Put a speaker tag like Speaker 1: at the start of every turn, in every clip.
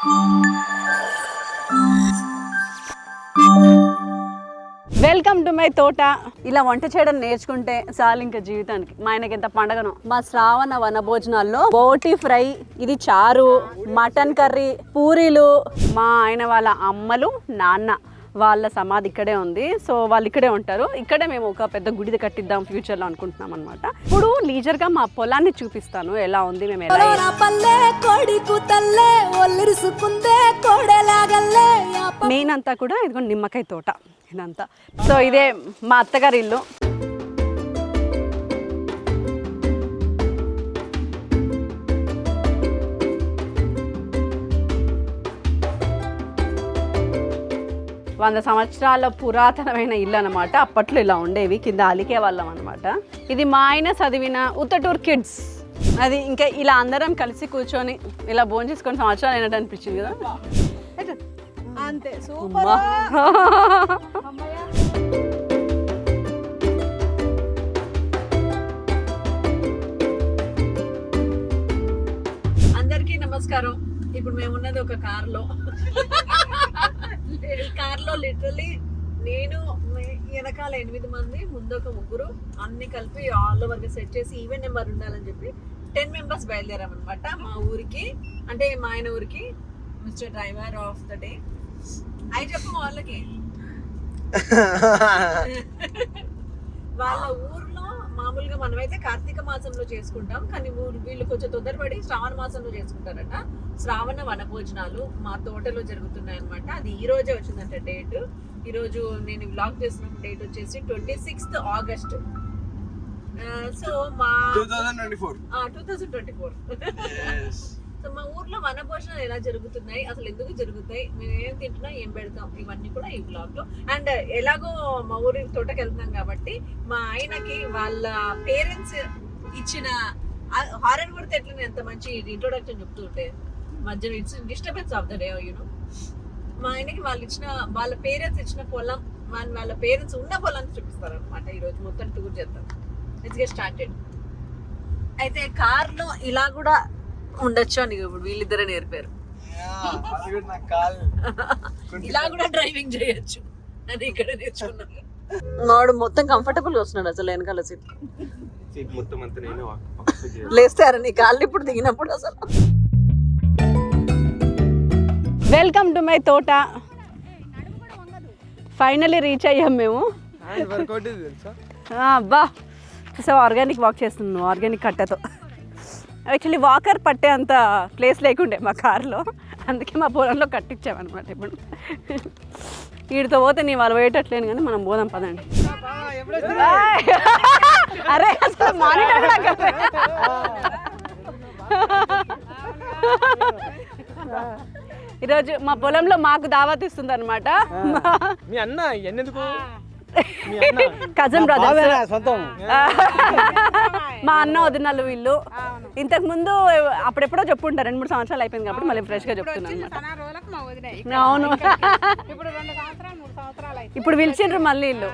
Speaker 1: Welcome to my తోట. ఇలా వంట చేయడం నేర్చుకుంటే చాలు ఇంకా జీవితానికి. మా ఆయనకి ఎంత పండగను. మా శ్రావణ వన భోజనాల్లో బోటి ఫ్రై ఇది చారు మటన్ కర్రీ పూరీలు మా ఆయన వాళ్ళ అమ్మలు నాన్న. వాళ్ళ సమాధి ఇక్కడే ఉంది. సో వాళ్ళు ఇక్కడే ఉంటారు. ఇక్కడే మేము ఒక పెద్ద గుడిది కట్టిద్దాం ఫ్యూచర్లో అనుకుంటున్నాం అనమాట ఇప్పుడు లీజర్గా మా పొలాన్ని చూపిస్తాను. ఎలా ఉంది మేము ఎలా మెయిన్ అంతా కూడా ఇదిగో నిమ్మకాయ తోట. ఇదంతా. సో ఇదే మా అత్తగారి ఇల్లు. వంద సంవత్సరాల పురాతనమైన ఇల్లు అనమాట అప్పట్లో ఇలా ఉండేవి కింద అలికే వాళ్ళం అనమాట ఇది మా ఆయన చదివిన ఉత్తటూర్ కిడ్స్. అది ఇంకా ఇలా అందరం కలిసి కూర్చొని ఇలా భోజనం చేసుకొని సంవత్సరాలు అయినట్టు అనిపించింది కదా.
Speaker 2: అంతే.
Speaker 1: అందరికీ నమస్కారం. ఇప్పుడు మేము ఉన్నది ఒక కార్ లో కార్లో లిటరలీ నేను వెనకాల ఎనిమిది మంది ముందు ఒక ముగ్గురు అన్ని కలిపి ఆల్ ఓవర్గా సెట్ చేసి ఈవెన్ నెంబర్ ఉండాలని చెప్పి టెన్ మెంబర్స్ బయలుదేరాం అనమాట మా ఊరికి అంటే మా ఆయన ఊరికి mister driver of the day అవి చెప్పు వాళ్ళకి. వాళ్ళ ఊర్లో మామూలుగా మనమైతే కార్తీక మాసంలో చేసుకుంటాం కానీ వీళ్ళు కొంచెం తొందరపడి శ్రావణ మాసంలో చేసుకుంటారట. శ్రావణ వనభోజనాలు మా తోటలో జరుగుతున్నాయి అనమాట అది ఈ రోజే వచ్చిందంట డేట్. ఈ రోజు నేను బ్లాగ్ చేసిన డేట్ వచ్చేసి ట్వంటీ సిక్స్త్ ఆగస్ట్. సో మా
Speaker 3: 2024
Speaker 1: two thousand twenty four so మా ఊర్లో వనభోజనాలు ఎలా జరుగుతున్నాయి అసలు ఎందుకు జరుగుతాయి మేము ఏం తింటున్నాం ఏం పెడతాం ఇవన్నీ కూడా ఈ బ్లాగ్లో అండ్ ఎలాగో మా ఊరి తోటకి వెళ్తున్నాం కాబట్టి మా ఆయనకి వాళ్ళ పేరెంట్స్ ఇచ్చిన హారన్ కూడా ఎట్లనే ఎంత మంచి ఇంట్రొడక్షన్ చెప్తూ ఉంటే. మధ్యలో it's disturbance of the day you know మా ఆయనకి వాళ్ళు ఇచ్చిన వాళ్ళ పేరెంట్స్ ఇచ్చిన పొలం వాళ్ళ వాళ్ళ పేరెంట్స్ ఉన్న పొలాన్ని చూపిస్తారు అనమాట ఈరోజు మొత్తం టూర్ చేద్దాం. ఇట్స్ గెట్ స్టార్టెడ్ అయితే కార్లో ఇలా కూడా ఉండొచ్చు అని ఇప్పుడు వీళ్ళిద్దరే నేర్పారు. ఇలా కూడా డ్రైవింగ్ చేయొచ్చు. అని ఇక్కడ నేర్చుకున్నాను. వాడు మొత్తం కంఫర్టబుల్గా వస్తున్నాడు అసలు వెనకాల సీట్.
Speaker 3: సీట్ మొత్తం అంతా నేను.
Speaker 1: లేస్తారా? నీ కాళ్ళు ఇప్పుడు దిగినప్పుడు అసలు. వెల్కమ్ టు మై తోట. ఫైనల్లీ రీచ్ అయ్యాం మేము.
Speaker 3: హ్యాండ్ వర్కౌట్ ఇది తెలుసా?
Speaker 1: ఆ, అబ్బా. సో ఆర్గానిక్ వాక్ చేస్తున్నాను ఆర్గానిక్ కట్టతో. యాక్చువల్లీ వాకర్ పట్టే అంత ప్లేస్ లేకుండే మా కార్లో. అందుకే మా పొలంలో కట్టించామన్నమాట ఇప్పుడు. వీడితో పోతే నీ వాళ్ళు పోయేటట్లేను కానీ మనం పోదాం పదండి. అరే అసలు మానిటర్. ఈరోజు మా పొలంలో మాకు దావత్ ఇస్తుంది అనమాట
Speaker 4: మీ అన్న అన్న
Speaker 1: కజన్ బ్రదర్స్
Speaker 4: సొంతం.
Speaker 1: మా అన్న వదినాలు వీళ్ళు. ఇంతకు ముందు అప్పుడెప్పుడో చెప్పుంటారు. రెండు మూడు సంవత్సరాలు అయిపోయింది కాబట్టి మళ్ళీ ఫ్రెష్గా చెప్తున్నాను అనమాట అవును.
Speaker 5: ఇప్పుడు రెండు సంవత్సరాలు మూడు సంవత్సరాలు అయితే
Speaker 1: ఇప్పుడు పిలిచిండ్రు మళ్ళీ వీళ్ళు.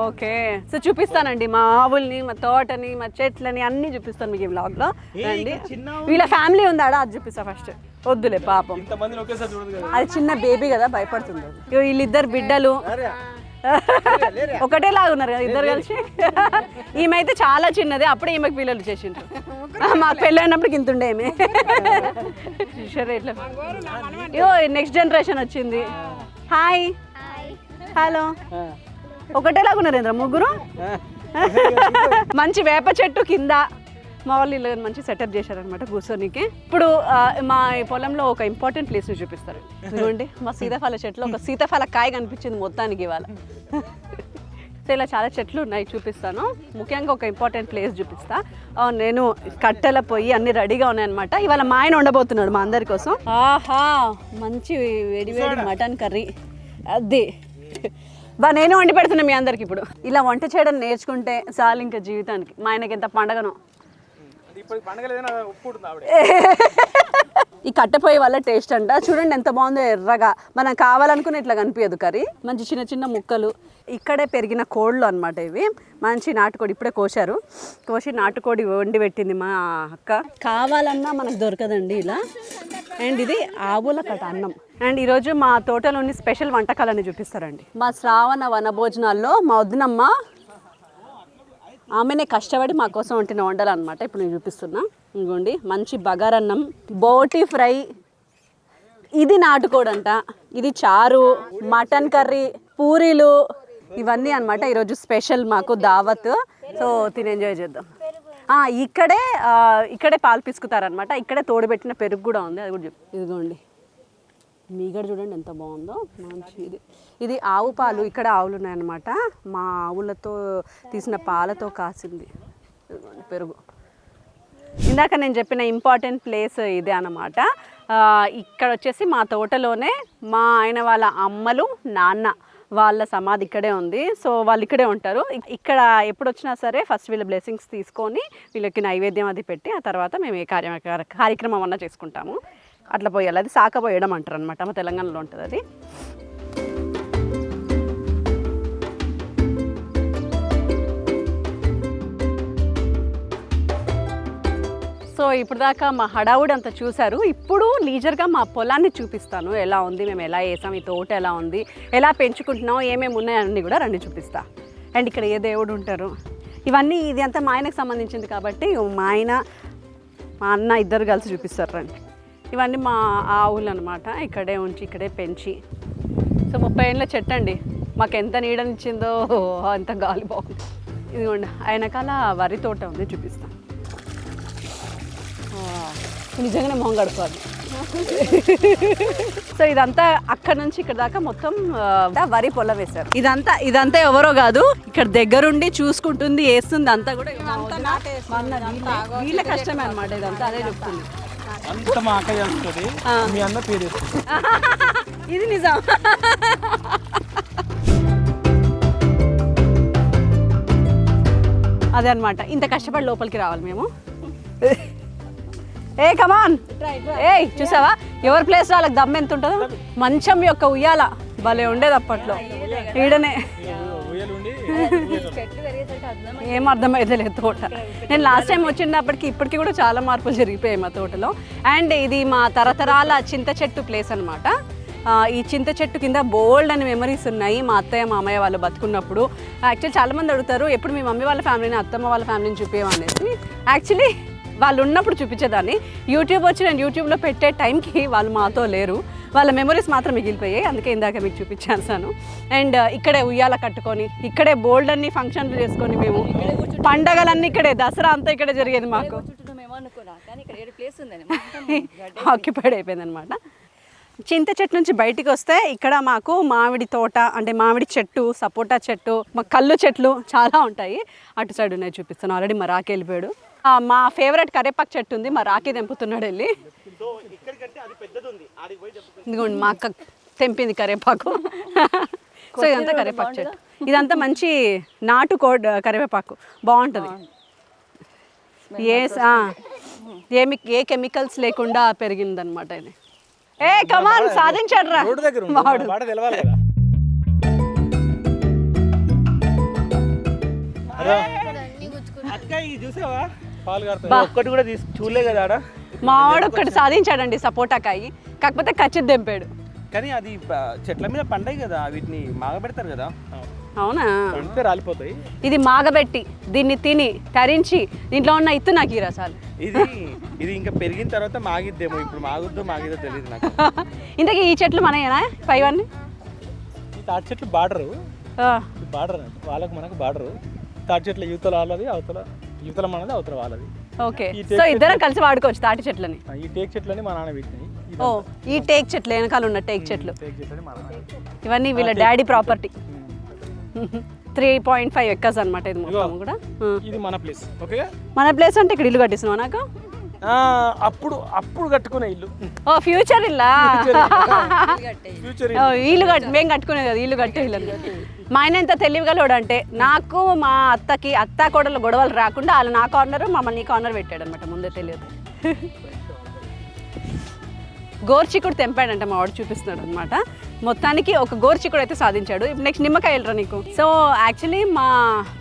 Speaker 1: ఓకే. సో చూపిస్తానండి మా ఆవుల్ని మా తోటని మా చెట్లని అన్ని చూపిస్తాను మీకు ఈ vlog లో. రండి. వీళ్ళ ఫ్యామిలీ ఉందాడా? అది చూపిస్తా ఫస్ట్ వద్దులే పాపం.
Speaker 4: ఇంత మందిని ఒకేసారి చూడదు కదా.
Speaker 1: అది చిన్న బేబీ కదా భయపడుతుంది. అది. ఇగో వీళ్ళిద్దరు బిడ్డలు. ఒకటే లాగా ఉన్నారు కదా ఇద్దరు కలిసి. ఈమె అయితే చాలా చిన్నది అప్పుడే ఈమెకి పిల్లలు చేసిండ్రు మాకు పెళ్ళి అయినప్పుడు ఇంత ఉండే ఈమె. సరే ఇట్లా ఇగో నెక్స్ట్ జనరేషన్ వచ్చింది. హాయ్ హలో ఒకటే లాగా ఉన్నారు ఏంద్ర ముగ్గురు. మంచి వేప చెట్టు కింద. మా వాళ్ళు ఇల్లు మంచి సెటప్ చేశారనమాట కూర్చోనికి. ఇప్పుడు మా ఈ పొలంలో ఒక ఇంపార్టెంట్ ప్లేస్ చూపిస్తారు. ఇదిగోండి మా సీతాఫల చెట్లు ఒక సీతాఫల కాయ కనిపించింది మొత్తానికి ఇవాళ. సో ఇలా చాలా చెట్లు ఉన్నాయి చూపిస్తాను. ముఖ్యంగా ఒక ఇంపార్టెంట్ ప్లేస్ చూపిస్తా. నేను కట్టెల పొయ్యి అన్ని రెడీగా ఉన్నాయన్నమాట. ఇవాళ మా ఆయన ఉండబోతున్నాడు మా అందరి కోసం. ఆహా మంచి వేడి వేడి మటన్ కర్రీ. అది. బా నేను వండి పెడుతున్నా మీ అందరికి ఇప్పుడు. ఇలా వంట చేయడం నేర్చుకుంటే చాలు ఇంకా జీవితానికి. మా ఆయనకి ఎంత పండగను
Speaker 4: అది ఇప్పుడు పండగ లేదని ఒప్పుకుంటుంది ఆవిడ
Speaker 1: ఈ కట్టపోయి వల్ల టేస్ట్ అంట. చూడండి ఎంత బాగుందో ఎర్రగా. మనం కావాలనుకుని ఇట్లా కనిపించదు కర్రీ. మంచి చిన్న చిన్న ముక్కలు. ఇక్కడే పెరిగిన కోళ్ళు అనమాట ఇవి. మంచి నాటుకోడి ఇప్పుడే కోశారు. కోసి నాటుకోడి వండి పెట్టింది మా అక్క. కావాలన్నా మనకు దొరకదండి ఇలా. అండ్ ఇది ఆవుల కట అన్నం. అండ్ ఈరోజు మా తోటలోని స్పెషల్ వంటకాలన్నీ చూపిస్తారండి. మా శ్రావణ వనభోజనాల్లో మా వదినమ్మ ఆమెనే కష్టపడి మా కోసం వంటిన వంటలు అనమాట ఇప్పుడు నేను చూపిస్తున్నా. ఇంకోండి మంచి బగారన్నం బోటి ఫ్రై. ఇది నాటుకోడంట. ఇది చారు మటన్ కర్రీ పూరీలు. ఇవన్నీ అనమాట ఈరోజు స్పెషల్ మాకు దావత్. సో తిని ఎంజాయ్ చేద్దాం. ఇక్కడే ఇక్కడే పాలు పిసుకుతారనమాట ఇక్కడే తోడుపెట్టిన పెరుగు కూడా ఉంది. అది కూడా ఇదిగోండి. మీగడ చూడండి ఎంత బాగుందో. మంచి ఇది. ఇది ఆవు పాలు ఇక్కడ ఆవులు ఉన్నాయన్నమాట. మా ఆవులతో తీసిన పాలతో కాసింది. పెరుగు. ఇందాక నేను చెప్పిన ఇంపార్టెంట్ ప్లేస్ ఇదే అనమాట ఇక్కడ వచ్చేసి మా తోటలోనే మా ఆయన వాళ్ళ అమ్మలు నాన్న వాళ్ళ సమాధి ఇక్కడే ఉంది. సో వాళ్ళు ఇక్కడే ఉంటారు. ఇక్కడ ఎప్పుడు వచ్చినా సరే ఫస్ట్ వీళ్ళ బ్లెస్సింగ్స్ తీసుకొని వీళ్ళకి నైవేద్యం అది పెట్టి ఆ తర్వాత మేము ఏ కార్య కార్యక్రమం అన్నా చేసుకుంటాము. అట్లా పోయాలి. అది సాక పోయడం అంటారు అనమాట మా తెలంగాణలో ఉంటుంది అది. సో ఇప్పుడు దాకా మా హడావుడి అంతా చూశారు. ఇప్పుడు లీజర్గా మా పొలాన్ని చూపిస్తాను. ఎలా ఉంది మేము ఎలా వేసాం ఈ తోట ఎలా ఉంది ఎలా పెంచుకుంటున్నాం ఏమేమి ఉన్నాయన్నీ కూడా రండి చూపిస్తా. అండ్ ఇక్కడ ఏ దేవుడు ఉంటారు? ఇవన్నీ ఇది అంతా మా ఆయనకు సంబంధించింది కాబట్టి మా ఆయన మా అన్న ఇద్దరు కలిసి చూపిస్తారు రండి. ఇవన్నీ మా ఆవులు అనమాట ఇక్కడే ఉంచి ఇక్కడే పెంచి. సో ముప్పై ఏళ్ళ చెట్టు అండి. మాకు ఎంత నీడనిచ్చిందో అంత గాలి బాగుంది. ఇదిగోండి ఆయనకాల వరి తోట ఉంది చూపిస్తాను. నిజంగానే మొహం గడుపుకోవాలి సో ఇదంతా అక్కడ నుంచి ఇక్కడ దాకా మొత్తం వరి పొలం వేశారు. ఇదంతా ఇదంతా ఎవరో కాదు ఇక్కడ దగ్గరుండి చూసుకుంటుంది వేస్తుంది అంతా కూడా వీళ్ళ కష్టమే అనమాట ఇదంతా అదే చెప్తుంది.
Speaker 4: అంత మా అక్క చేస్తుంది. మీ అన్న పేరు చేస్తుంది
Speaker 1: ఇది నిజం. అదే అనమాట ఇంత కష్టపడి లోపలికి రావాలి మేము. ఏ కమాన్ ఏ చూసావా? ఎవరి ప్లేస్ వాళ్ళకి దమ్ ఎంత ఉంటుందో? మంచం యొక్క ఉయ్యాల భలే ఉండేది అప్పట్లో. ఈడనే. ఏం అర్థమైతే లేదు తోట. నేను లాస్ట్ టైం వచ్చినప్పటికి ఇప్పటికి కూడా చాలా మార్పులు జరిగిపోయాయి మా తోటలో. అండ్ ఇది మా తరతరాల చింత చెట్టు ప్లేస్ అనమాట ఈ చింత చెట్టు కింద బోల్డ్ అని మెమరీస్ ఉన్నాయి మా అత్తయ్య మామయ్య వాళ్ళు బతుకున్నప్పుడు. యాక్చువల్లీ చాలామంది అడుగుతారు ఎప్పుడు మీ మమ్మీ వాళ్ళ ఫ్యామిలీని అత్తమ్మ వాళ్ళ ఫ్యామిలీని చూపించమనేసి యాక్చువల్లీ వాళ్ళు ఉన్నప్పుడు చూపించేదాన్ని. యూట్యూబ్ వచ్చి నేను యూట్యూబ్లో పెట్టే టైంకి వాళ్ళు మాతో లేరు. వాళ్ళ మెమరీస్ మాత్రం మిగిలిపోయాయి. అందుకే ఇందాక మీకు చూపించాను అండ్ ఇక్కడే ఉయ్యాల కట్టుకొని ఇక్కడే బోల్డ్ అన్ని ఫంక్షన్లు చేసుకొని మేము పండగలన్నీ ఇక్కడే దసరా అంతా ఇక్కడే జరిగేది మాకు. ఆక్యుపైడ్ అయిపోయింది. అనమాట చింత చెట్టు నుంచి బయటికి వస్తే ఇక్కడ మాకు మామిడి తోట అంటే మామిడి చెట్టు సపోటా చెట్టు మా కళ్ళు చెట్లు చాలా ఉంటాయి. అటు సైడ్ ఉన్నాయి చూపిస్తాను. ఆల్రెడీ మా రాకి వెళ్ళిపోయాడు. మా ఫేవరెట్ కరేపాకు చెట్టు ఉంది మా రాకి తెంపుతున్నాడు వెళ్ళి. ఇదిగోండి మా అక్క తెంపింది కరేపాకు. సో ఇదంతా కరేపాకు చెట్టు. ఇదంతా మంచి నాటు కోడ్ కరివేపాకు బాగుంటుంది. ఏ ఆ, ఏమి ఏ కెమికల్స్ లేకుండా పెరిగిందనమాట ఇది. ఏ కమాన్ సాధించాడు రా.
Speaker 4: వాడ. తెలవాలి కదా. అక్క ఇది చూసావా? పాలు కారుతుంది ఒక్కటి కూడా తీసు చూడలే కదా ఆడ.
Speaker 1: మావాడు ఒక్కటి సాధించాడండి సపోటా కాయి. కాకపోతే ఖచ్చితంగా తెంపాడు.
Speaker 6: కానీ అది చెట్ల మీద పండాయి కదా వీటిని మాగబెడతారు కదా.
Speaker 1: అవునా?
Speaker 4: పండితే రాలిపోతాయి.
Speaker 1: ఇది మాగబెట్టి దీన్ని తిని తరించి దీంట్లో ఉన్న ఇత్తు నాకు ఈ రసాలు
Speaker 6: ఇది ఇది ఇంకా పెరిగిన తర్వాత మాగిద్దేమో ఇప్పుడు మాగుద్దో మాగిద్దో తెలియదు నాకు.
Speaker 1: ఇంతకీ ఈ చెట్లు మనయేనా? పైవన్నీ?
Speaker 4: ఈ తాటి చెట్లు బార్డరు.
Speaker 1: ఆ,
Speaker 4: బార్డర్ వాళ్ళకి మనకు బార్డరు. తాటి చెట్ల యువతల వాళ్ళది అవతల యువతల మనది అవతల వాళ్ళది.
Speaker 1: ఓకే.
Speaker 4: ఈ
Speaker 1: సో ఇద్దరం కలిసి వాడుకోవచ్చు తాటి చెట్లని?
Speaker 4: ఆ, ఈ టేక్ చెట్లని మా నాన్న పెట్టినాయి.
Speaker 1: ఓ ఈ టేక్ చెట్లు వెనకాల ఉన్న టేక్ చెట్లు.
Speaker 4: టేక్ చెట్లని మా నాన్న
Speaker 1: ఇవన్నీ వీళ్ళ daddy property. Three point five acres అనమాట ఇది మొత్తం కూడా. ఆ.
Speaker 4: ఇది మన ప్లేస్ ఓకే
Speaker 1: మన ప్లేస్ అంటే ఇక్కడ ఇల్లు కట్టిస్తున్నావు నాకు?
Speaker 4: అప్పుడు అప్పుడు కట్టుకునే ఇల్లు.
Speaker 1: ఓ ఫ్యూచర్ ఇల్లా?
Speaker 4: ఫ్యూచర్
Speaker 1: ఓ, ఇల్లు కట్టి మేము కట్టుకునేది కదా ఇల్లు కట్టే ఇల్లు. మా ఆయన ఎంత తెలివిగలవాడు అంటే నాకు మా అత్తకి అత్త కోడలు గొడవలు రాకుండా వాళ్ళు నా కార్నర్ మమ్మల్ని కార్నర్ పెట్టాడు అనమాట ముందే తెలియదు. గోర్చికుడు తెంపాడంట మా వాడు చూపిస్తున్నాడు అనమాట మొత్తానికి ఒక గోర్చికుడు అయితే సాధించాడు. ఇప్పుడు నెక్స్ట్ నిమ్మకాయలరా నీకు? సో యాక్చువల్లీ మా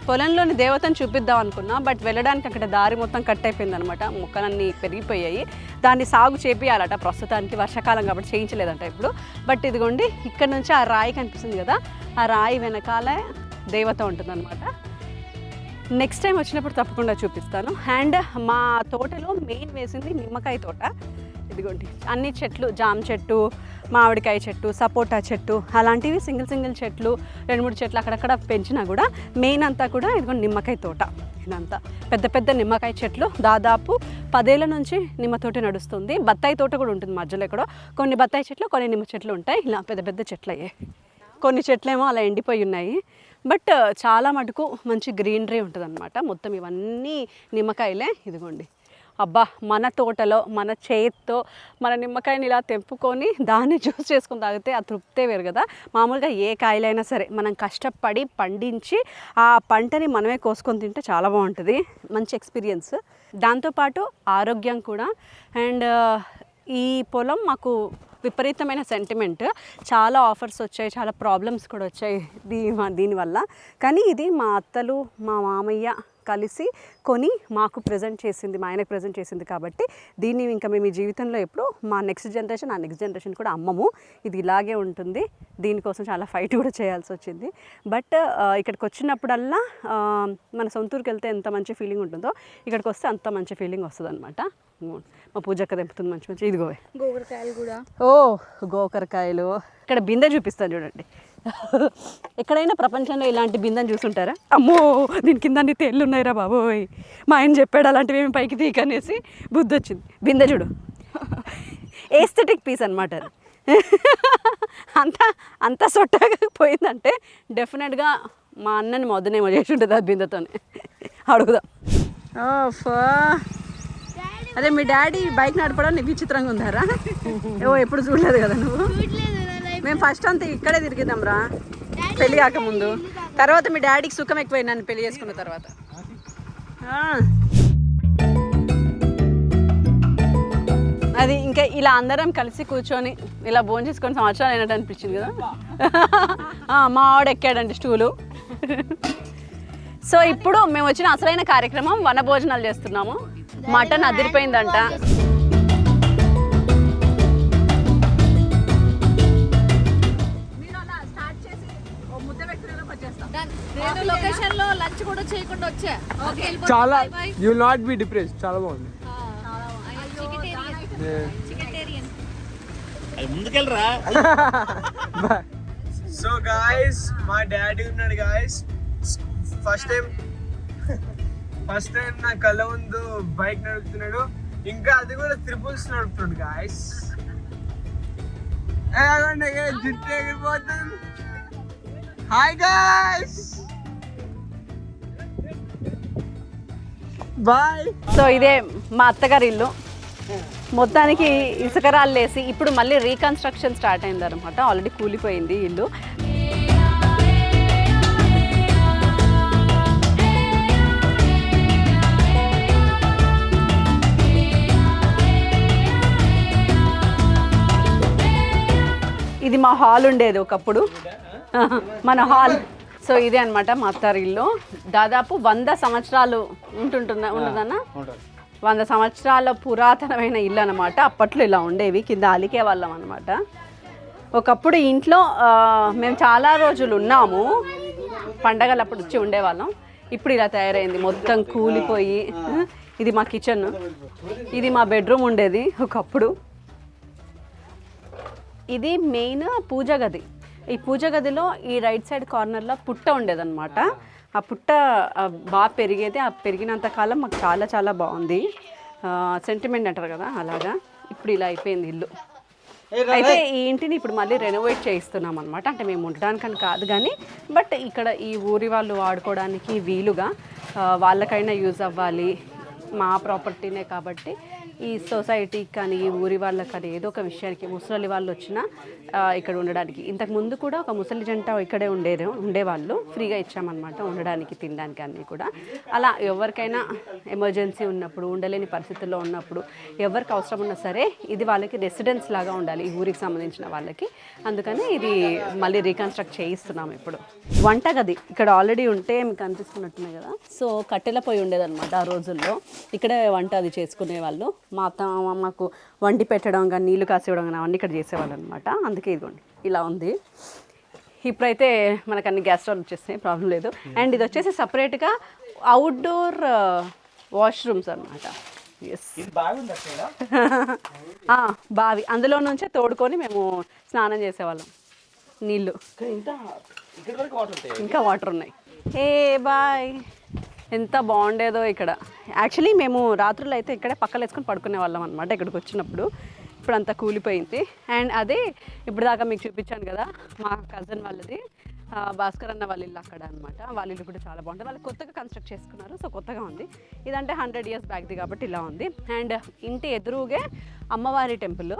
Speaker 1: పొలంలోని దేవతను చూపిద్దాం అనుకున్నా బట్ వెళ్ళడానికి అక్కడ దారి మొత్తం కట్ అయిపోయింది అనమాట మొక్కలన్నీ పెరిగిపోయాయి. దాన్ని సాగు చేపియాలట ప్రస్తుతానికి వర్షాకాలం కాబట్టి చేయించలేదంట ఇప్పుడు. బట్ ఇదిగోండి ఇక్కడ నుంచి ఆ రాయి కనిపిస్తుంది కదా ఆ రాయి వెనకాలే దేవత ఉంటుందన్నమాట. నెక్స్ట్ టైం వచ్చినప్పుడు తప్పకుండా చూపిస్తాను. అండ్ మా తోటలో మెయిన్ వేసింది నిమ్మకాయ తోట. ఇదిగోండి అన్ని చెట్లు జామ చెట్టు మామిడికాయ చెట్టు సపోటా చెట్టు అలాంటివి సింగిల్ సింగిల్ చెట్లు రెండు మూడు చెట్లు అక్కడక్కడ పెంచినా కూడా మెయిన్ అంతా కూడా ఇదిగోండి నిమ్మకాయ తోట. ఇదంతా పెద్ద పెద్ద నిమ్మకాయ చెట్లు. దాదాపు పదేళ్ళ నుంచి నిమ్మ తోట నడుస్తుంది. బత్తాయి తోట కూడా ఉంటుంది మధ్యలో ఇక్కడ కొన్ని బత్తాయి చెట్లు కొన్ని నిమ్మ చెట్లు ఉంటాయి. ఇలా పెద్ద పెద్ద చెట్లు అయ్యాయి కొన్ని చెట్లేమో అలా ఎండిపోయి ఉన్నాయి. బట్ చాలా మటుకు మంచి గ్రీనరీ ఉంటుంది మొత్తం ఇవన్నీ నిమ్మకాయలే. ఇదిగోండి. అబ్బా మన తోటలో మన చేత్తో మన నిమ్మకాయని ఇలా తెంపుకొని దాన్ని జ్యూస్ చేసుకొని తాగితే ఆ తృప్తే వేరు కదా. మామూలుగా ఏ కాయలైనా సరే మనం కష్టపడి పండించి ఆ పంటని మనమే కోసుకొని తింటే చాలా బాగుంటుంది. మంచి ఎక్స్పీరియన్స్. దాంతోపాటు ఆరోగ్యం కూడా. అండ్ ఈ పొలం మాకు విపరీతమైన సెంటిమెంట్. చాలా ఆఫర్స్ వచ్చాయి చాలా ప్రాబ్లమ్స్ కూడా వచ్చాయి. దీ దీనివల్ల. కానీ ఇది మా అత్తలు మా మామయ్య కలిసి కొని మాకు ప్రజెంట్ చేసింది మా ఆయనకు ప్రజెంట్ చేసింది కాబట్టి దీన్ని ఇంకా మేము ఈ జీవితంలో ఎప్పుడు మా నెక్స్ట్ జనరేషన్ ఆ నెక్స్ట్ జనరేషన్ కూడా అమ్మము. ఇది ఇలాగే ఉంటుంది. దీనికోసం చాలా ఫైట్ కూడా చేయాల్సి వచ్చింది. బట్ ఇక్కడికి వచ్చినప్పుడల్లా మన సొంతూరుకి వెళ్తే ఎంత మంచి ఫీలింగ్ ఉంటుందో ఇక్కడికి వస్తే అంత మంచి ఫీలింగ్ వస్తుంది అనమాట మా పూజక్క తెంపుతుంది మంచి మంచి. ఇదిగో
Speaker 7: గోకరకాయలు కూడా.
Speaker 1: ఓ గోకరకాయలు. ఇక్కడ బిందె చూపిస్తాను చూడండి. ఎక్కడైనా ప్రపంచంలో ఇలాంటి బిందెని చూసుంటారా? అమ్మో దీని కింద అన్ని తేళ్ళు ఉన్నాయిరా బాబోయ్. మా ఆయన చెప్పాడు అలాంటివి ఏమి పైకి తీకనేసి బుద్ధి వచ్చింది బిందె చూడు. ఏస్థెటిక్ పీస్ అనమాట అది. అంత అంత సొట్టగా పోయిందంటే డెఫినెట్గా మా అన్నని మొదనేమో చేసి ఉంటుంది ఆ బిందెతోనే. అడుగుదాం. అదే మీ డాడీ బైక్ నడపడం నీకు విచిత్రంగా ఉందారా? ఓ ఎప్పుడు చూడలేదు కదా నువ్వు? మేము ఫస్ట్ అంతా ఇక్కడే తిరిగిద్దాం రా. పెళ్ళి కాకముందు తర్వాత మీ డాడీకి సుఖం ఎక్కువైంది నన్ను పెళ్ళి చేసుకున్న తర్వాత. అది ఇంకా ఇలా అందరం కలిసి కూర్చొని ఇలా భోజనం చేసుకొని సంవత్సరాలు అయినట్టు అనిపించింది కదా. మా ఆవిడ ఎక్కాడండి స్టూలు సో ఇప్పుడు మేము వచ్చిన అసలైన కార్యక్రమం వన భోజనాలు చేస్తున్నాము. మటన్ అదిరిపోయిందంట.
Speaker 7: లొకేషన్లో లంచ్ కూడా చేయకుండా వచ్చా. ఓకే
Speaker 3: చాలా యూ నాట్ బి డిప్రెస్ చాలా బాగుంది.
Speaker 6: అది ముందుకెళ్ళరా?
Speaker 3: సో గాయస్ మా డాడీ ఉన్నాడు guys first time first time నా కళ్ళ ముందు బైక్ నడుపుతున్నాడు. ఇంకా అది కూడా త్రిపుల్స్ నడుపుతున్నాడు గాయస్ జుట్టు ఎగిరిపోతుంది. Hi guys bye.
Speaker 1: సో ఇదే మా అత్తగారి ఇల్లు. మొత్తానికి ఇసుక రాళ్ళు వేసి ఇప్పుడు మళ్ళీ రీకన్స్ట్రక్షన్ స్టార్ట్ అయింది అనమాట ఆల్రెడీ కూలిపోయింది ఇల్లు. ఇది మా హాల్ ఉండేది ఒకప్పుడు. మన హాల్ సో ఇదే అనమాట మా అత్తారి ఇల్లు. దాదాపు వంద సంవత్సరాలు ఉంటుంటుందా ఉండదన్నా? వంద సంవత్సరాల పురాతనమైన ఇల్లు అనమాట అప్పట్లో ఇలా ఉండేవి కింద అలికే వాళ్ళం అనమాట ఒకప్పుడు ఇంట్లో మేము చాలా రోజులు ఉన్నాము. పండగలు అప్పుడు వచ్చి ఉండేవాళ్ళం. ఇప్పుడు ఇలా తయారైంది. మొత్తం కూలిపోయి ఇది మా కిచెన్. ఇది మా బెడ్రూమ్ ఉండేది ఒకప్పుడు. ఇది మెయిన్ పూజ గది. ఈ పూజ గదిలో ఈ రైట్ సైడ్ కార్నర్లో పుట్ట ఉండేదన్నమాట. ఆ పుట్ట బాగా పెరిగేది ఆ పెరిగినంత కాలం మాకు చాలా చాలా బాగుంది. సెంటిమెంట్ అంటారు కదా అలాగా. ఇప్పుడు ఇలా అయిపోయింది ఇల్లు. అయితే ఈ ఇంటిని ఇప్పుడు మళ్ళీ రెనోవేట్ చేయిస్తున్నాం అనమాట అంటే మేము ఉండడానికని కాదు కానీ బట్ ఇక్కడ ఈ ఊరి వాళ్ళు వాడుకోవడానికి వీలుగా వాళ్ళకైనా యూజ్ అవ్వాలి. మా ప్రాపర్టీనే కాబట్టి ఈ సొసైటీకి కానీ ఈ ఊరి వాళ్ళకి కానీ ఏదో ఒక విషయానికి ముసలి వాళ్ళు వచ్చినా ఇక్కడ ఉండడానికి. ఇంతకు ముందు కూడా ఒక ముసలి జంట ఇక్కడే ఉండేది ఉండేవాళ్ళు. ఫ్రీగా ఇచ్చామన్నమాట ఉండడానికి తినడానికి అన్నీ కూడా. అలా ఎవరికైనా ఎమర్జెన్సీ ఉన్నప్పుడు ఉండలేని పరిస్థితుల్లో ఉన్నప్పుడు ఎవరికి అవసరం ఉన్నా సరే ఇది వాళ్ళకి రెసిడెన్స్ లాగా ఉండాలి ఈ ఊరికి సంబంధించిన వాళ్ళకి. అందుకని ఇది మళ్ళీ రీకన్స్ట్రక్ట్ చేయిస్తున్నాం ఇప్పుడు. వంటగది ఇక్కడ ఆల్రెడీ ఉంటే మీకు అనిపిస్తున్నట్టున్నాయి కదా? సో కట్టెల పొయ్యి ఉండేదన్నమాట ఆ రోజుల్లో. ఇక్కడే వంట అది చేసుకునే వాళ్ళు మా అత్త మాకు వండి పెట్టడం కానీ నీళ్ళు కాసివ్వడం కానీ అవన్నీ ఇక్కడ చేసేవాళ్ళు అనమాట అందుకే ఇదిగోండి ఇలా ఉంది. ఇప్పుడైతే మనకు అన్ని గ్యాస్ స్టవ్ వచ్చేస్తాయి ప్రాబ్లం లేదు. అండ్ ఇది వచ్చేసి సపరేట్గా అవుట్డోర్ వాష్రూమ్స్ అనమాట బావి అందులో నుంచే తోడుకొని మేము స్నానం చేసేవాళ్ళం. నీళ్ళు ఇంకా వాటర్ ఉన్నాయి. ఏ బాయ్. ఎంత బాగుండేదో ఇక్కడ. యాక్చువల్లీ మేము రాత్రులు అయితే ఇక్కడే పక్కలు వేసుకొని పడుకునే వాళ్ళం అనమాట ఇక్కడికి వచ్చినప్పుడు. ఇప్పుడు అంతా కూలిపోయింది. అండ్ అదే ఇప్పుడు దాకా మీకు చూపించాను కదా మా కజిన్ వాళ్ళది. భాస్కర్ అన్న వాళ్ళ ఇల్లు అక్కడ అనమాట వాళ్ళ ఇల్లు కూడా చాలా బాగుంటుంది. వాళ్ళు కొత్తగా కన్స్ట్రక్ట్ చేసుకున్నారు సో కొత్తగా ఉంది. ఇదంటే హండ్రెడ్ ఇయర్స్ బ్యాక్ది కాబట్టి ఇలా ఉంది. అండ్ ఇంటి ఎదురుగే అమ్మవారి టెంపుల్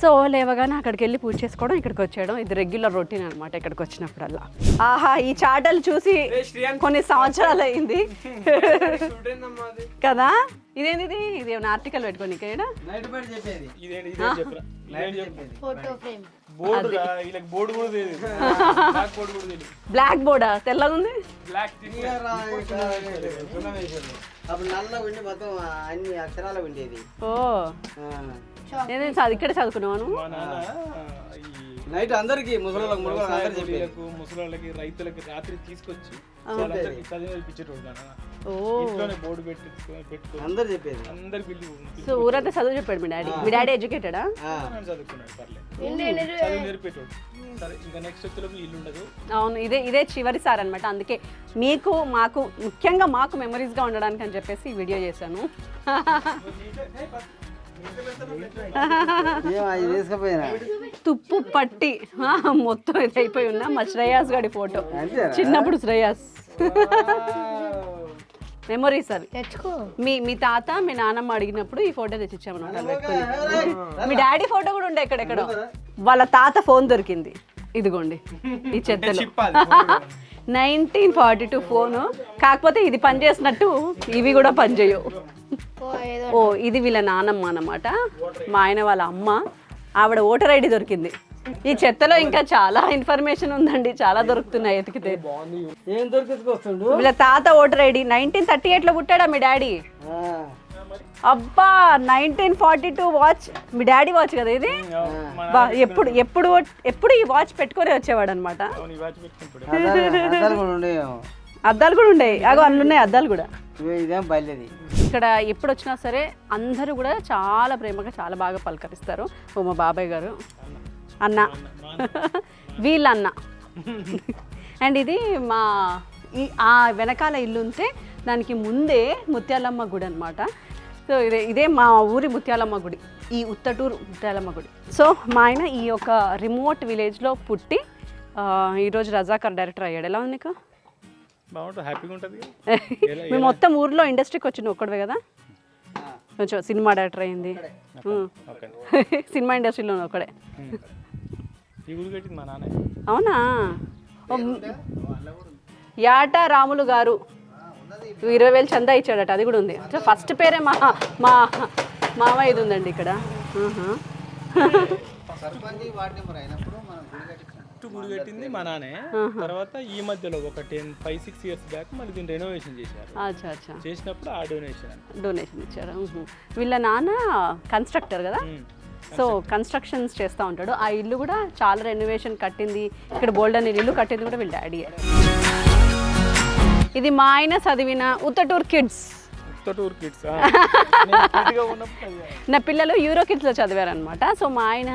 Speaker 1: సో లేవగానే అక్కడికి వెళ్ళి పూజ చేసుకోవడం ఇక్కడికి వచ్చేయడం ఇది రెగ్యులర్ రొటీన్ అనమాట ఇక్కడికి వచ్చినప్పుడల్లా ఆహా ఈ చాటలు చూసి కొన్ని సంవత్సరాలు అయింది. కదా? ఇదేంది ఇది ఇది ఏమైనా ఆర్టికల్ పెట్టుకోని ఇక్కడ
Speaker 4: బ్లాక్ బోర్డు కూడా తెలియదు.
Speaker 1: బ్లాక్ బోర్డా తెల్లగా ఉంది?
Speaker 4: బ్లాక్
Speaker 8: అప్పుడు నల్ల ఉండి మొత్తం అన్ని అక్షరాలు ఉండేది.
Speaker 1: ఓ. నేను చదువు ఇక్కడ చదువుకున్నాను
Speaker 4: మా నాన్న ఈ
Speaker 8: నైట్ అందరికి ముసలి
Speaker 4: ముసలాళ్ళకి రైతులకి రాత్రి తీసుకొచ్చి బోర్డు పెట్టి
Speaker 8: అందరు చెప్పేది.
Speaker 4: అందరి
Speaker 1: సో ఊరంతా చదువు చెప్పాడు మీ డాడీ. మీ డాడీ ఎడ్యుకేటెడా?
Speaker 8: ఆ,
Speaker 4: చదువుకున్నాడు పర్లేదు. చదువు నేర్పేటోడు. సరే ఇంకా నెక్స్ట్ వచ్చేలోపు ఇల్లు ఉండదు.
Speaker 1: అవును ఇదే ఇదే చివరి సార్ అనమాట అందుకే మీకు మాకు ముఖ్యంగా మాకు మెమరీస్గా ఉండడానికి అని చెప్పేసి ఈ వీడియో చేశాను. తుప్పు పట్టి. మొత్తం ఇది అయిపోయి ఉన్నా. మా శ్రేయాస్ గడి ఫోటో? చిన్నప్పుడు శ్రేయాస్. మెమరీస్ అవి. మీ మీ తాత మీ నాన్నమ్మ అడిగినప్పుడు ఈ ఫోటో తెచ్చిచ్చామన్నమాట. మీ డాడీ ఫోటో కూడా ఉండే ఎక్కడెక్కడ. వాళ్ళ తాత ఫోన్ దొరికింది. ఇదిగోండి. ఈ చెత్తలో. Nineteen forty two phone. కాకపోతే ఇది పనిచేసినట్టు ఇవి కూడా పనిచేయవు ఓ ఇది వీళ్ళ నానమ్మ అన్నమాట. మా ఆయన వాళ్ళ అమ్మ. ఆవిడ ఓటర్ ఐడి దొరికింది. ఈ చెత్తలో ఇంకా చాలా ఇన్ఫర్మేషన్ ఉందండి. చాలా దొరుకుతున్నాయి ఎతికితే. వీళ్ళ తాత ఓటర్ ఐడి నైన్టీన్ థర్టీ ఎయిట్లో పుట్టాడా మీ డాడీ?
Speaker 8: ఆ,
Speaker 1: అబ్బా నైన్టీన్ ఫార్టీ టూ వాచ్ మీ డాడీ వాచ్ కదా ఇది? బా, ఎప్పుడు ఎప్పుడు ఎప్పుడు ఈ వాచ్ పెట్టుకొని వచ్చేవాడు అనమాట
Speaker 8: అద్దాలు కూడా ఉండేవేమో
Speaker 1: అద్దాలు కూడా ఉండేవి. అగో అన్ని ఉన్నాయి అద్దాలు కూడా. ఇక్కడ ఎప్పుడు వచ్చినా సరే అందరూ కూడా చాలా ప్రేమగా చాలా బాగా పలకరిస్తారు. ఓ మా బాబాయ్ గారు. అన్న. వీళ్ళ అన్న అండ్ ఇది మా ఈ ఆ వెనకాల ఇల్లు ఉంటే దానికి ముందే ముత్యాలమ్మ గుడి అనమాట సో ఇదే ఇదే మా ఊరి ముత్యాలమ్మ గుడి. ఈ ఉత్తటూరు ముత్యాలమ్మ గుడి. సో మా ఆయన ఈ యొక్క రిమోట్ విలేజ్లో పుట్టి ఆ, ఈరోజు రజాకర్ డైరెక్టర్ అయ్యాడు. ఎలా ఉంది నీకు?
Speaker 4: బాగుంటుంది. హ్యాపీగా ఉంటుంది.
Speaker 1: మేము మొత్తం ఊర్లో ఇండస్ట్రీకి వచ్చిన ఒక్కడవే కదా? కొంచెం సినిమా డైరెక్టర్ అయింది. సినిమా ఇండస్ట్రీలో
Speaker 4: నాన్న.
Speaker 1: అవునా? యాట రాములు గారు. ఇరవై వేలు చందా ఇచ్చాడట అది కూడా ఉంది. సో ఫస్ట్ పేరే మా మా మామ ఇది ఉందండి ఇక్కడ.
Speaker 8: గుడి
Speaker 4: కట్టింది మా నాన్నే తర్వాత ఈ మధ్యలో ఒక ten five six years back మళ్ళీ దీన్ని రెనోవేషన్ చేశారు.
Speaker 1: అచ్చా అచ్చా.
Speaker 4: చేసినప్పుడు ఆ డొనేషన్
Speaker 1: డొనేషన్ ఇచ్చారు. వీళ్ళ నాన్న కన్స్ట్రక్టర్ కదా? సో కన్స్ట్రక్షన్స్ చేస్తూ ఉంటాడు. ఆ ఇల్లు కూడా చాలా రెనోవేషన్ కట్టింది. ఇక్కడ బోల్డ్ అనే ఇల్లు కట్టింది కూడా వీళ్ళ డాడీ ఇది మా ఆయన చదివిన ఉత్తటూర్ కిడ్స్. నా పిల్లలు యూరో కిడ్స్లో చదివారనమాట సో మా ఆయన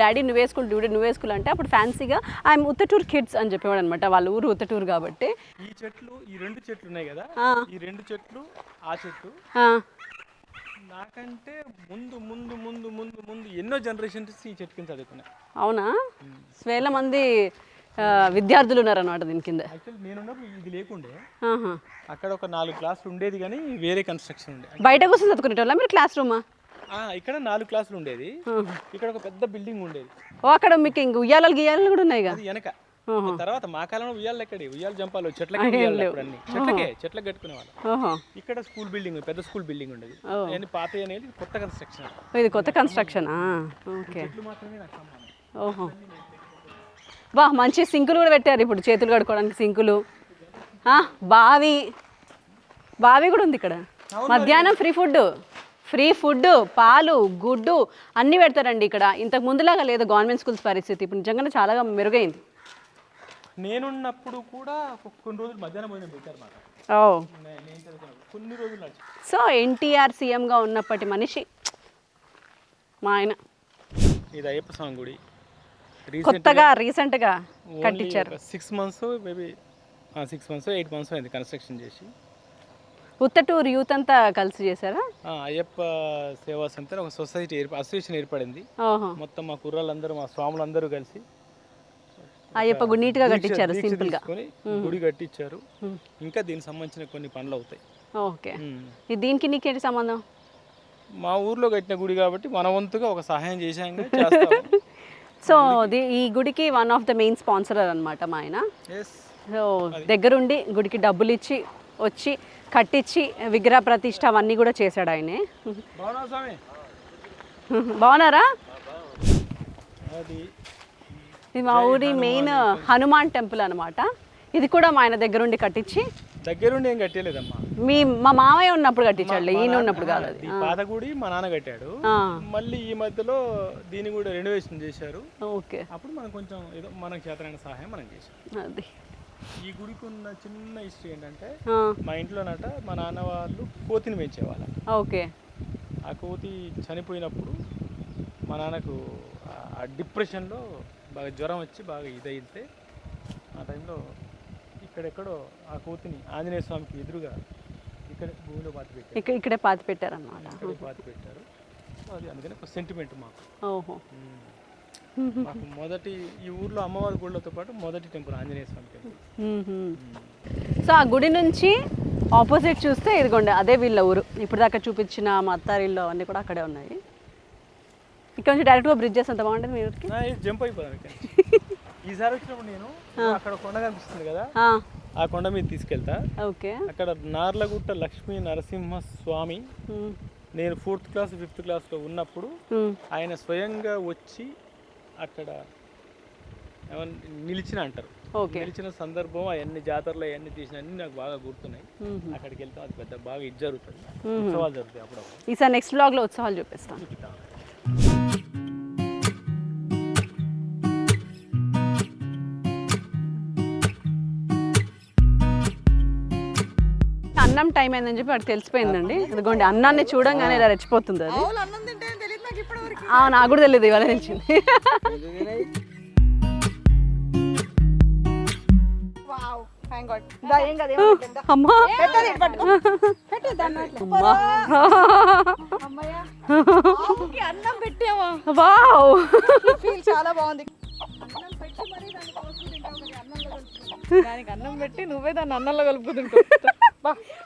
Speaker 1: డాడీ నువ్వే స్కూల్ డ్యూటీ నువ్వే స్కూల్ అంటే అప్పుడు ఫ్యాన్సీగా ఐఎమ్ ఉత్తటూర్ కిడ్స్ అని చెప్పేవాడు అనమాట వాళ్ళ ఊరు ఉత్తటూరు కాబట్టి.
Speaker 4: ఈ చెట్లు ఈ రెండు చెట్లు ఉన్నాయి కదా. ఈ రెండు చెట్లు ఆ చెట్టు. నాకంటే ముందు ముందు ముందు ముందు ముందు ఎన్నో జనరేషన్స్ ఈ చెట్టు కింద చదువుకున్నాయి
Speaker 1: అవునా? వేల మంది విద్యార్థులు ఉన్నారనమాట దీని కింద.
Speaker 4: ఇది లేకుండే. అక్కడ ఒక నాలుగు క్లాసులు ఉండేది కానీ వేరే కన్స్ట్రక్షన్ ఉండే.
Speaker 1: బయట కూర్చొని చదువుకునేటోళ్ళ? మీరు క్లాస్ రూమా
Speaker 4: ఆ, ఇక్కడ నాలుగు క్లాసులు ఉండేది. ఇక్కడ ఒక పెద్ద బిల్డింగ్ ఉండేది.
Speaker 1: ఓ అక్కడ మీకు ఇంక ఉయ్యాలలు గియ్యాలలు కూడా ఉన్నాయి
Speaker 4: అది వెనక. తర్వాత మా కాలంలో ఉయ్యాలు ఎక్కడి? ఉయ్యాలు జంపాలు చెట్లకి అన్ని చెట్లకే చెట్లకు కట్టుకునే వాళ్ళు
Speaker 1: ఓహో
Speaker 4: ఇక్కడ స్కూల్ బిల్డింగ్ పెద్ద స్కూల్ బిల్డింగ్ ఉండేది. అన్ని పాత అనేది కొత్త కన్స్ట్రక్షన్.
Speaker 1: ఇది కొత్త కన్స్ట్రక్షనా. ఓకే.
Speaker 4: చెట్లు మాత్రమే నాకు
Speaker 1: ఓహో. వా మంచి సింకులు కూడా పెట్టారు ఇప్పుడు చేతులు కడుక్కోవడానికి సింకులు. బావి. బావి కూడా ఉంది ఇక్కడ. మధ్యాహ్నం ఫ్రీ ఫుడ్. ఫ్రీ ఫుడ్ పాలు గుడ్డు అన్నీ పెడతారండి ఇక్కడ. ఇంతకు ముందులాగా లేదు గవర్నమెంట్ స్కూల్స్ పరిస్థితి. ఇప్పుడు నిజంగానే చాలా మెరుగైంది.
Speaker 4: నేనున్నప్పుడు కూడా కొన్ని రోజులు మధ్యాహ్నం భోజనం పెట్టారు మాట
Speaker 1: ఓ.
Speaker 4: కొన్ని రోజులు
Speaker 1: సో ఎన్టీఆర్ సీఎంగా ఉన్నప్పటి మనిషి మా ఆయన.
Speaker 4: ఇది అయ్యప్ప స్వామి గుడి.
Speaker 1: కొత్తగా రీసెంట్గా కట్టించారు.
Speaker 4: Six months maybe six months eight months అయింది కన్స్ట్రక్షన్ చేసి.
Speaker 1: ఉత్తటూరు యూత్ అంతా కలిసి చేశారా?
Speaker 4: అయ్యప్ప సేవా అని ఒక సొసైటీ అసోసియేషన్ ఏర్పడింది. మొత్తం మా కుర్రాళ్ళందరూ మా స్వాములందరూ కలిసి.
Speaker 1: అయ్యప్ప గుడి నీట్గా కట్టించారు సింపుల్గా.
Speaker 4: తీసుకొని గుడి కట్టించారు. ఇంకా దీనికి సంబంధించిన కొన్ని పనులు అవుతాయి.
Speaker 1: ఓకే. దీనికి నీకేంటి సంబంధం?
Speaker 4: మా ఊర్లో కట్టిన గుడి కాబట్టి మన వంతుగా ఒక సహాయం చేశాం చేస్తాం
Speaker 1: సో ది ఈ గుడికి one of the main sponsor అనమాట మా ఆయన. సో దగ్గరుండి గుడికి డబ్బులు ఇచ్చి వచ్చి కట్టించి విగ్రహ ప్రతిష్ట అవన్నీ కూడా చేశాడు ఆయనే. బాగున్నారా? ఇది మా ఊరి మెయిన్ హనుమాన్ టెంపుల్ అనమాట ఇది కూడా మా ఆయన దగ్గరుండి కట్టించి
Speaker 4: దగ్గరుండి ఏం కట్టలేదమ్మా
Speaker 1: మీ మా మామయ్య ఉన్నప్పుడు కట్టించాడు ఈయన ఉన్నప్పుడు కాదు అది.
Speaker 4: పాత గుడి మా నాన్న కట్టాడు. మళ్ళీ ఈ మధ్యలో దీన్ని కూడా రెనోవేషన్ చేశారు.
Speaker 1: ఓకే.
Speaker 4: అప్పుడు మనం కొంచెం ఏదో మనకు చేతనైన సహాయం మనం చేసాం
Speaker 1: అది.
Speaker 4: ఈ గుడికి ఉన్న చిన్న హిస్టరీ ఏంటంటే మా ఇంట్లోనట మా నాన్న వాళ్ళు కోతిని పెంచేవాళ్ళ.
Speaker 1: ఓకే.
Speaker 4: ఆ కోతి చనిపోయినప్పుడు మా నాన్నకు ఆ డిప్రెషన్లో బాగా జ్వరం వచ్చి బాగా ఇదైతే ఆ టైంలో ఇక్కడెక్కడో ఆ కోతిని ఆంజనేయ స్వామికి ఎదురుగా ఇక్కడ భూమిలో పాతి పెట్టారు.
Speaker 1: ఇక్కడ ఇక్కడే పాతి పెట్టారనమాట
Speaker 4: ఇక్కడే పాతి పెట్టారు. సో అది అందుకని ఒక సెంటిమెంట్ మాకు.
Speaker 1: ఓహో.
Speaker 4: మాకు మొదటి ఈ ఊర్లో అమ్మవారి గుళ్ళతో పాటు మొదటి temple Anjaneya Swamy temple.
Speaker 1: So ఆ గుడి నుంచి ఆపోజిట్ చూస్తే ఇదిగోండి అదే వీళ్ళ ఊరు. ఇప్పుడు దాకా చూపించిన మా అత్తారిల్లు అవన్నీ కూడా అక్కడే ఉన్నాయి. ఇక్కడ నుంచి డైరెక్ట్గా బ్రిడ్జెస్ ఎంత బాగుంటుంది మీ ఊరికి?
Speaker 4: జంప్ ఇక్కడ. ఈసారి వచ్చినప్పుడు నేను అక్కడ కొండ కనిపిస్తుంది కదా
Speaker 1: ఆ,
Speaker 4: కొండ మీద తీసుకెళ్తా.
Speaker 1: ఓకే.
Speaker 4: అక్కడ నార్లగుట్ట లక్ష్మీ నరసింహ స్వామి. నేను ఫోర్త్ క్లాస్ ఫిఫ్త్ క్లాస్లో ఉన్నప్పుడు. ఆయన స్వయంగా వచ్చి అక్కడ నిలిచిన అంటారు. నిలిచిన సందర్భం అవన్నీ జాతరలు అవన్నీ తీసిన నాకు బాగా గుర్తున్నాయి. అక్కడికి వెళ్తాం అది పెద్ద బాగా ఇది జరుగుతుంది. ఉత్సవాలు జరుగుతాయి అప్పుడప్పుడు.
Speaker 1: ఈసారి నెక్స్ట్ బ్లాగ్లో ఉత్సవాలు చూపిస్తాను. అన్నం టైం అయిందని చెప్పి వాడికి తెలిసిపోయిందండి. ఇదిగోండి అన్నాన్ని చూడంగానే ఇలా రెచ్చిపోతుంది అది.
Speaker 2: నాకు ఇప్పటివరకు.
Speaker 1: ఆ, నాకు కూడా తెలియదు ఇవాళ తెలిసింది.
Speaker 2: వావ్ థ్యాంక్ గాడ్ ఏం కదా
Speaker 1: అమ్మా. అమ్మా.
Speaker 2: అమ్మయ్య. ఆవుకి అన్నం పెట్టావా?
Speaker 1: వావ్.
Speaker 2: ఫీల్ చాలా బాగుంది. దానికి అన్నం పెట్టి నువ్వే దాన్ని అన్నంలో కలుపుకుంటుంటావు